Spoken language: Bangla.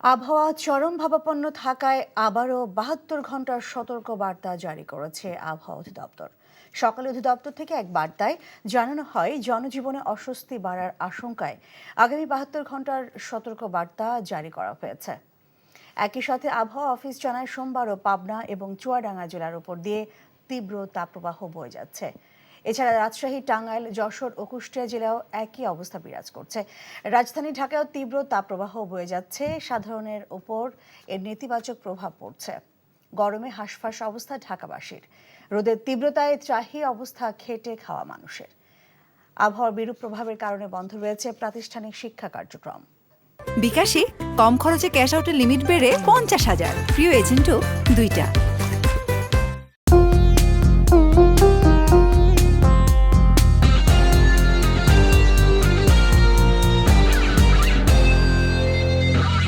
আবহাওয়া চরম ভাবাপন্ন থাকায় আবারও বাহাত্তর ঘণ্টার সতর্ক বার্তা জারি করেছে আবহাওয়া অধিদপ্তর। সকালে অধিদপ্তর থেকে এক বার্তায় জানানো হয়, জনজীবনে অস্বস্তি বাড়ার আশঙ্কায় আগামী বাহাত্তর ঘণ্টার সতর্ক বার্তা জারি করা হয়েছে। একই সাথে আবহাওয়া অফিস জানায়, সোমবারও পাবনা এবং চুয়াডাঙ্গা জেলার উপর দিয়ে তীব্র তাপপ্রবাহ বয়ে যাচ্ছে। এছাড়া রাজশাহী, টাঙ্গাইল, যশোর ও কুষ্টিয়া জেলাও একই অবস্থা বিরাজ করছে। রাজধানী ঢাকায়ও তীব্র তাপপ্রবাহ বয়ে যাচ্ছে। সাধারণের ওপর এর নেতিবাচক প্রভাব পড়ছে। গরমে হাঁসফাঁস অবস্থা ঢাকাবাসীর। রোদের তীব্রতায় ত্রাহি অবস্থা খেটে খাওয়া মানুষের। আবহাওয়ার বিরূপ প্রভাবের কারণে বন্ধ রয়েছে প্রাতিষ্ঠানিক শিক্ষা কার্যক্রম। বিকাশে কম খরচে ক্যাশ আউটের লিমিট বেড়ে পঞ্চাশ হাজার। প্রিয় এজেন্টও দুইটা।